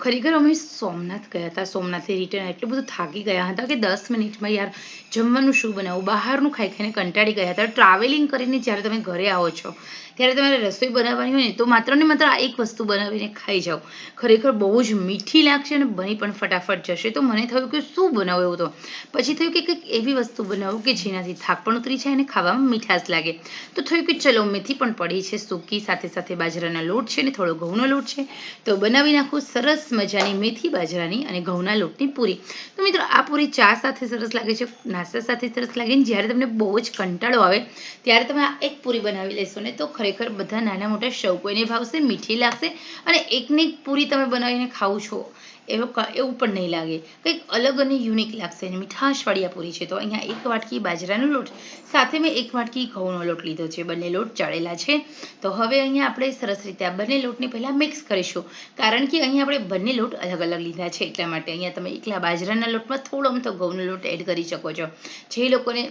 ખરેખર અમે સોમનાથ ગયા હતા સોમનાથથી રિટર્ન એટલું બધું થાકી ગયા હતા કે દસ મિનિટમાં યાર જમવાનું શું બનાવવું બહારનું ખાઈ ખાઈને કંટાળી ગયા હતા. ટ્રાવેલિંગ કરીને જ્યારે તમે ઘરે આવો છો, ત્યારે તમારે રસોઈ બનાવવાની હોય ને, તો માત્ર ને માત્ર આ એક વસ્તુ બનાવીને ખાઈ જાઓ. ખરેખર બહુ જ મીઠી લાગશે અને બની પણ ફટાફટ જશે. તો મને થયું કે શું બનાવું એવું તો? પછી થયું કે કંઈક એવી વસ્તુ બનાવું કે જેનાથી થાક પણ ઉતરી જાય અને ખાવામાં મીઠાશ લાગે. તો થયું કે ચલો, મેથી પણ પડી છે સૂકી, સાથે સાથે બાજરાના લોટ છે ને થોડો ઘઉંનો લોટ છે. તો બનાવી નાખું સરસ મજાની મેથી બાજરાની અને ઘઉંના લોટની પૂરી. તો મિત્રો, આ પૂરી ચા સાથે સરસ લાગે છે, નાસ્તા સાથે સરસ લાગે ને જ્યારે તમને બહુ જ કંટાળો આવે, ત્યારે તમે આ એક પૂરી બનાવી લેશો ને, તો ખરેખર બધા નાના મોટા શૌકોને ભાવશે, મીઠી લાગશે અને એકને એક પૂરી તમે બનાવીને ખાવ છો. એવું એવું પણ નહીં લાગે. કંઈક અલગ અને યુનિક લાગશે અને મીઠાશવાળી આ પૂરી છે. તો અહીંયા એક વાટકી બાજરાનો લોટ, સાથે મેં એક વાટકી ઘઉંનો લોટ લીધો છે. બંને લોટ ચડેલા છે. તો હવે અહીંયા આપણે સરસ રીતે આ બંને લોટને પહેલાં મિક્સ કરીશું. કારણ કે અહીંયા આપણે બંને લોટ અલગ અલગ લીધા છે એટલા માટે. અહીંયા તમે એકલા બાજરાના લોટમાં થોડો અમથો ઘઉંનો લોટ એડ કરી શકો છો. જે લોકોને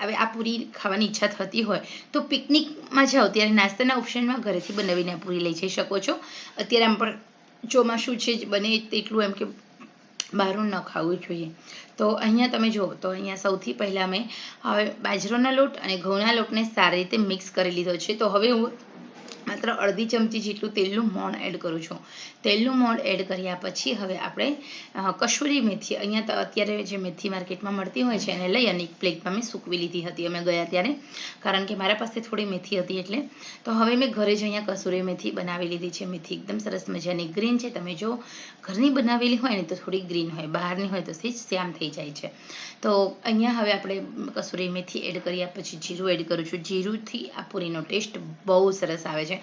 હવે આ પૂરી ખાવાની ઈચ્છા થતી હોય, તો પિકનિકમાં જાઓ. ત્યારે નાસ્તાના ઓપ્શનમાં ઘરેથી બનાવીને પૂરી લઈ જઈ શકો છો. અત્યારે આમ પણ ચોમાસું છે જ બને તેટલું એમ કે બહારનું ન ખાવું જોઈએ. તો અહીંયા તમે જુઓ, તો અહીંયા સૌથી પહેલાં મેં હવે બાજરાના લોટ અને ઘઉંના લોટને સારી રીતે મિક્સ કરી લીધો છે. તો હવે હું માત્ર અડધી ચમચી જેટલું તેલનું મોણ એડ કરું છું. તેલનું મોણ એડ કર્યા પછી હવે આપણે કસૂરી મેથી અહીંયા અત્યારે જે મેથી માર્કેટમાં મળતી હોય છે એને લઈ અને એક પ્લેટમાં મેં સૂકવી લીધી હતી. અમે ગયા ત્યારે, કારણ કે મારા પાસે થોડી મેથી હતી એટલે. તો હવે મેં ઘરે જ અહીંયા કસૂરી મેથી બનાવી લીધી છે. મેથી એકદમ સરસ મજાની ગ્રીન છે. તમે જો ઘરની બનાવેલી હોય ને તો થોડી ગ્રીન હોય, બહારની હોય તો સેજ શ્યામ થઈ જાય છે. તો અહીંયા હવે આપણે કસૂરી મેથી એડ કર્યા પછી જીરું એડ કરું છું. જીરુંથી આ પૂરીનો ટેસ્ટ બહુ સરસ આવે છે.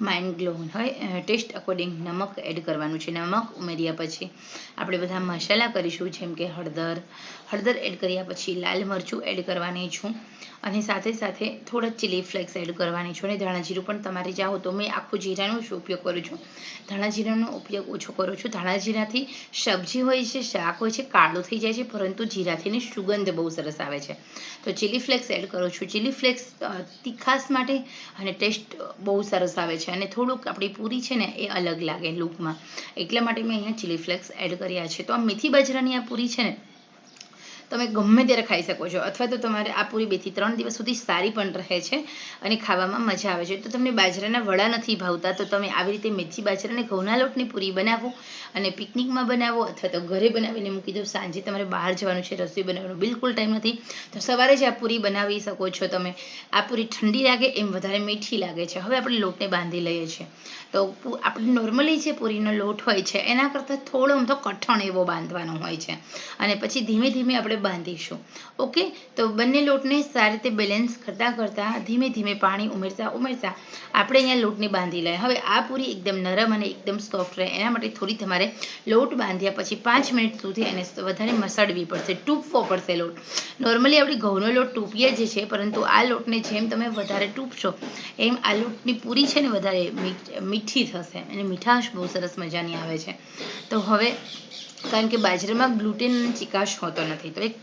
માઇન્ડ ગ્લો હોય ટેસ્ટ અકોર્ડિંગ નમક એડ કરવાનું છે. નમક ઉમેર્યા પછી આપણે બધા મસાલા કરીશું, જેમ કે હળદર. હળદર એડ કર્યા પછી લાલ મરચું એડ કરવાની છું. અને સાથે સાથે થોડા ચીલી ફ્લેક્સ એડ કરવાની છું. અને ધાણા જીરું પણ તમારે જાઓ તો મેં આખું જીરાનો જ ઉપયોગ કરું છું. ધાણા જીરાનો ઉપયોગ ઓછો કરું છું. ધાણા જીરાથી સબ્જી હોય છે, શાક હોય છે, કાળું થઈ જાય છે, પરંતુ જીરાથી ને સુગંધ બહુ સરસ આવે છે. તો ચીલી ફ્લેક્સ એડ કરું છું. ચીલી ફ્લેક્સ તીખાસ માટે અને ટેસ્ટ બહુ સરસ આવે છે. અને થોડુંક આપણી પૂરી છે ને એ અલગ લાગે લુકમાં એટલા માટે મેં અહીંયા ચીલી ફ્લેક્સ એડ કર્યા છે. તો આ મેથી બાજરાની આ પૂરી છે ને તમે ગમે ત્યારે ખાઈ શકો છો. અથવા તો તમારે આ પૂરી બેથી ત્રણ દિવસ સુધી સારી પણ રહે છે અને ખાવામાં મજા આવે છે. તો તમને બાજરાના વડા નથી ભાવતા, તો તમે આવી રીતે મેથી બાજરા અને ઘઉંના લોટની પૂરી બનાવો અને પિકનિકમાં બનાવો અથવા તો ઘરે બનાવીને મૂકી દો. સાંજે તમારે બહાર જવાનું છે, રસોઈ બનાવવાનો બિલકુલ ટાઈમ નથી. તો સવારે જ આ પૂરી બનાવી શકો છો તમે. આ પૂરી ઠંડી લાગે એમ વધારે મીઠી લાગે છે. હવે આપણે લોટને બાંધી લઈએ છીએ. તો આપણે નોર્મલી જે પૂરીનો લોટ હોય છે, એના કરતાં થોડો અમથો કઠણ એવો બાંધવાનો હોય છે. અને પછી ધીમે ધીમે આપણે બાંધીશું. ઓકે? તો બંને લોટને સારી રીતે બેલેન્સ કરતાં કરતાં ધીમે ધીમે પાણી ઉમેરતા ઉમેરતા આપણે અહીંયા લોટને બાંધી લઈએ. હવે આ પૂરી એકદમ નરમ અને એકદમ સોફ્ટ રહે. એના માટે થોડી તમારે લોટ બાંધ્યા પછી પાંચ મિનિટ સુધી એને વધારે મસાડવી પડશે. ટૂંપવો પડશે લોટ. નોર્મલી આપણે ઘઉંનો લોટ ટૂંપીએ જ છે, પરંતુ આ લોટને જેમ તમે વધારે ટૂંપશો એમ આ લોટની પૂરી છે ને વધારે મીઠી થશે. અને મીઠાશ બહુ સરસ મજાની આવે છે. તો હવે કારણ કે બાજરામાં ગ્લુટેન ચિકાશ હોતો નથી. તો એક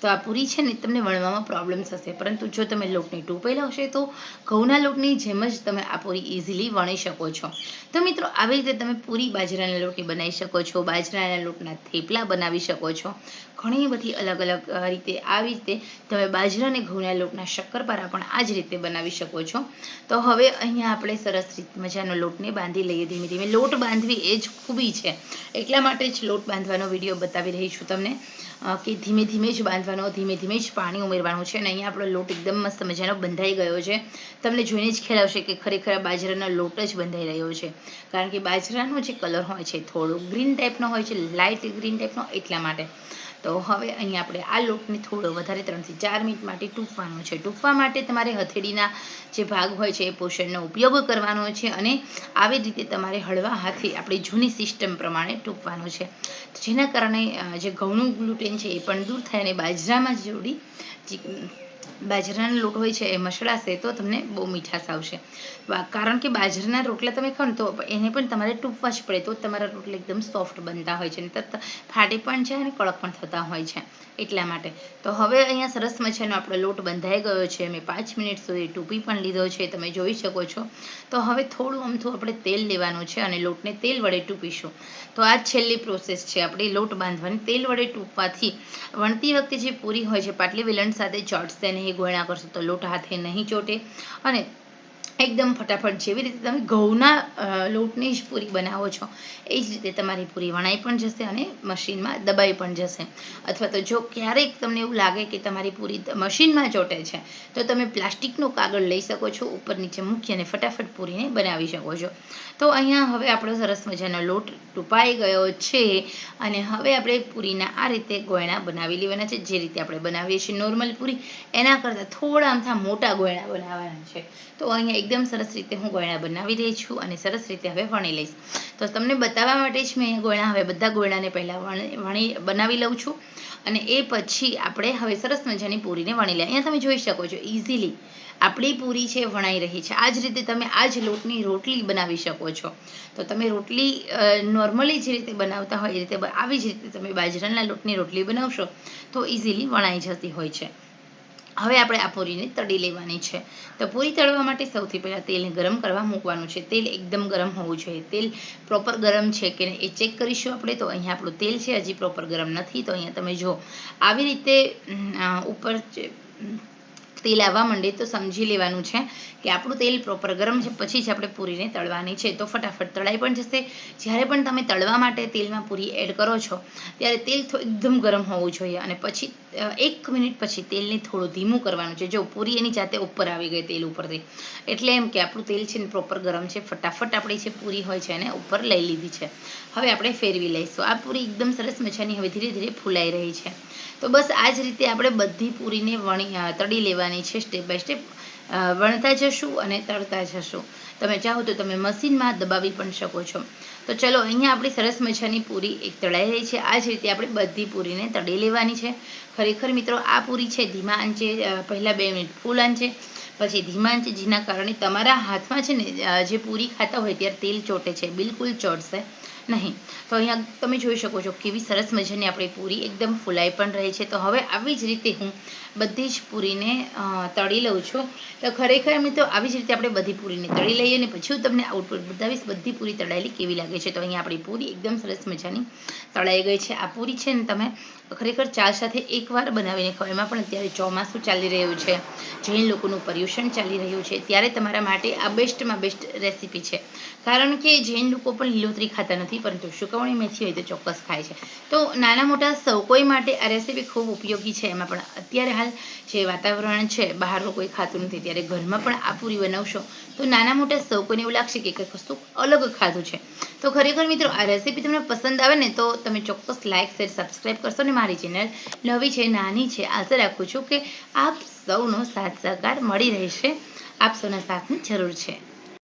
તો આ પૂરી છે ને તમને વણવામાં પ્રોબ્લેમ થશે. પરંતુ જો તમે લોટની ટૂંપેલા હશે, તો ઘઉંના લોટની જેમ જ તમે આ પૂરી ઇઝીલી વણી શકો છો. તો મિત્રો, આવી રીતે તમે પૂરી બાજરાના લોટની બનાવી શકો છો, બાજરાના લોટના થેપલા બનાવી શકો છો. ઘણી બધી અલગ અલગ રીતે આવી રીતે તમે બાજરા અને ઘઉંના લોટના શક્કરપારા પણ આ જ રીતે બનાવી શકો છો. તો હવે અહીંયા આપણે સરસ રીત મજાનો લોટને બાંધી લઈએ ધીમે ધીમે. લોટ બાંધવી એ જ ખૂબી છે. એટલા માટે જ લોટ બાંધવાનો વીડિયો બતાવી રહી છું તમને કે ધીમે ધીમે જ બાંધવાનો, ધીમે ધીમે જ પાણી ઉમેરવાનું છે અને અહીંયા આપણો લોટ એકદમ મસ્ત મજાનો બંધાઈ ગયો છે. તમને જોઈને જ ખ્યાલ આવશે કે ખરેખર બાજરાનો લોટ જ બંધાઈ રહ્યો છે. કારણ કે બાજરાનો જે કલર હોય છે થોડો ગ્રીન ટાઈપનો હોય છે લાઇટ ગ્રીન ટાઈપનો એટલા માટે. તો હવે અહીંયા આપણે આ લોટને થોડો વધારે ત્રણથી ચાર મિનિટ માટે ટૂંકવાનો છે. ટૂંકવા માટે તમારે હથેળીના જે ભાગ હોય છે એ પોષણનો ઉપયોગ કરવાનો છે અને આવી રીતે તમારે હળવા હાથે આપણી જૂની સિસ્ટમ પ્રમાણે ટૂંકવાનો છે. જેના કારણે જે ઘઉંનું ગ્લુટેન છે એ પણ દૂર થાય અને બાજરામાં જોડી બાજરાનો લોટ હોય છે, એ મસળાશે તો તમને બહુ મીઠાશ આવશે. કારણ કે બાજરાના રોટલા તમે ખાવ ને તો એને પણ તમારે ટૂંપવા જ પડે તો તમારા રોટલા એકદમ સોફ્ટ બનતા હોય છે, નહીંતર ફાટી પણ છે અને કડક પણ થતા હોય છે, એટલા માટે. તો હવે અહીંયા સરસ મજાનો આપણો લોટ બંધાઈ ગયો છે, મેં પાંચ મિનિટ સુધી ટૂંપી પણ લીધો છે, તમે જોઈ શકો છો. તો હવે થોડું અમથું આપણે તેલ લેવાનું છે અને લોટને તેલ વડે ટૂંપીશું. તો આ છેલ્લી પ્રોસેસ છે, આપણે લોટ બાંધવાની. તેલ વડે ટૂંપવાથી વણતી વખતે જે પૂરી હોય છે, પાટલી વેલણ સાથે ચોટશે નહીં ગોળા કરશો તો લોટ હાથે નહીં ચોટે. અને એકદમ ફટાફટ જેવી રીતે તમે ઘઉંના લોટની જ પૂરી બનાવો છો, એ જ રીતે તમારી પૂરી વણાઈ પણ જશે અને મશીનમાં દબાઈ પણ જશે. અથવા તો જો ક્યારેક તમને એવું લાગે કે તમારી પૂરી મશીનમાં ચોટે છે, તો તમે પ્લાસ્ટિકનો કાગળ લઈ શકો છો, ઉપર નીચે મૂકી અને ફટાફટ પૂરીને બનાવી શકો છો. તો અહીંયા હવે આપણો સરસ મજાનો લોટ ટૂંપાઈ ગયો છે, અને હવે આપણે પૂરીના આ રીતે ગોયણા બનાવી લેવાના છે, જે રીતે આપણે બનાવીએ છીએ નોર્મલ પૂરી, એના કરતાં થોડા આમથા મોટા ગોયણા બનાવવાના છે. તો અહીંયા એકદમ સરસ રીતે હું ગોયણા બનાવી રહી છું અને સરસ રીતે હવે વણી લઈશ. તો તમને બતાવવા માટે જ મેં ગોયણા હવે બધા ગોયણાને પહેલાં વણી બનાવી લઉં છું અને એ પછી આપણે હવે સરસ મજાની પૂરીને વણી લઈએ. અહીંયા તમે જોઈ શકો છો ઇઝીલી આપણી પૂરી છે, વણાઈ રહી છે. આ જ રીતે તમે આ જ લોટની રોટલી બનાવી શકો છો. તો તમે રોટલી નોર્મલી જે રીતે બનાવતા હોય એ રીતે આવી જ રીતે તમે બાજરાના લોટની રોટલી બનાવશો તો ઇઝીલી વણાઈ જતી હોય છે. હવે આપણે આ પૂરીને તળી લેવાની છે. તો પૂરી તળવા માટે સૌથી પહેલાં તેલને ગરમ કરવા મૂકવાનું છે. તેલ એકદમ ગરમ હોવું જોઈએ. તેલ પ્રોપર ગરમ છે કે એ ચેક કરીશું આપણે. તો અહીંયા આપણું તેલ છે, હજી પ્રોપર ગરમ નથી. તો અહીંયા તમે જો આવી રીતે ઉપર તેલ આવવા માંડે તો સમજી લેવાનું છે કે આપણું તેલ પ્રોપર ગરમ છે, પછી જ આપણે પૂરીને તળવાની છે. તો ફટાફટ તળાઈ પણ જશે. જ્યારે પણ તમે તળવા માટે તેલમાં પૂરી એડ કરો છો, ત્યારે તેલ એકદમ ગરમ હોવું જોઈએ. અને પછી એક મિનિટ પછી તેલને થોડું ધીમું કરવાનું છે. જો પૂરી એની જાતે ઉપર આવી ગઈ તેલ ઉપરથી. એટલે એમ કે આપણું તેલ છે ને પ્રોપર ગરમ છે. ફટાફટ આપણી જે પૂરી હોય છે એને ઉપર લઈ લીધી છે. હવે આપણે ફેરવી લઈશું. આ પૂરી એકદમ સરસ મજાની હવે ધીરે ધીરે ફૂલાઈ રહી છે. તો બસ આ જ રીતે આપણે બધી પૂરીને વણી તળી લેવાની છે સ્ટેપ બાય સ્ટેપ વણતા જશું અને તળતા જશું. તમે ચાહો તો તમે મશીનમાં દબાવી પણ શકો છો. તો ચલો, અહીંયા આપણી સરસ મજાની પૂરી એક તળાઈ રહી છે. આ જ રીતે આપણે બધી પૂરીને તળી લેવાની છે. ખરેખર મિત્રો, આ પૂરી છે ધીમા આંચે પહેલાં બે મિનિટ ફૂલ આંચે, પછી ધીમા આંચે, જેના કારણે તમારા હાથમાં છે ને જે પૂરી ખાતા હોય ત્યારે તેલ ચોટે છે, બિલકુલ ચોટશે. નહીં. તો અહીંયા તમે જોઈ શકો છો કેવી સરસ મજાની આપણી પૂરી એકદમ ફૂલાઈ પણ રહી છે. તો હવે આવી જ રીતે હું બધી જ પૂરીને તળી લઉં છું. તો ખરેખર મિત્રો આવી જ રીતે આપણે બધી પૂરીને તળી લઈએ અને પછી હું તમને આઉટપુટ બતાવીશ બધી પૂરી તળાયેલી કેવી લાગે છે. તો અહીંયા આપણી પૂરી એકદમ સરસ મજાની તળાઈ ગઈ છે. આ પૂરી છે ને તમે ખરેખર ચા સાથે એકવાર બનાવીને ખાવ એમાં પણ અત્યારે ચોમાસું ચાલી રહ્યું છે. જૈન લોકોનું પર્યુષણ ચાલી રહ્યું છે. ત્યારે તમારા માટે આ બેસ્ટમાં બેસ્ટ રેસીપી છે. કારણ કે જૈન લોકો પણ લીલોતરી ખાતા નથી પરંતુ સુકવણી મેથી હોય તો ચોક્કસ ખાય છે. તો નાના મોટા સૌ કોઈ માટે આ રેસીપી ખૂબ ઉપયોગી છે. એમાં પણ અત્યારે હાલ જે વાતાવરણ છે, બહારનું કોઈ ખાતું નથી, ત્યારે ઘરમાં પણ આ પૂરી બનાવશો, તો નાના મોટા સૌ કોઈને એવું લાગશે કે કંઈક વસ્તુ અલગ ખાધું છે. તો ખરેખર મિત્રો, આ રેસીપી તમને પસંદ આવે ને, તો તમે ચોક્કસ લાઇક શેર સબસ્ક્રાઈબ કરશો ને મારી ચેનલ નવી છે, નાની છે, આશા રાખું છું કે આપ સૌનો સાથ સહકાર મળી રહેશે. આપ સૌના સાથની જરૂર છે.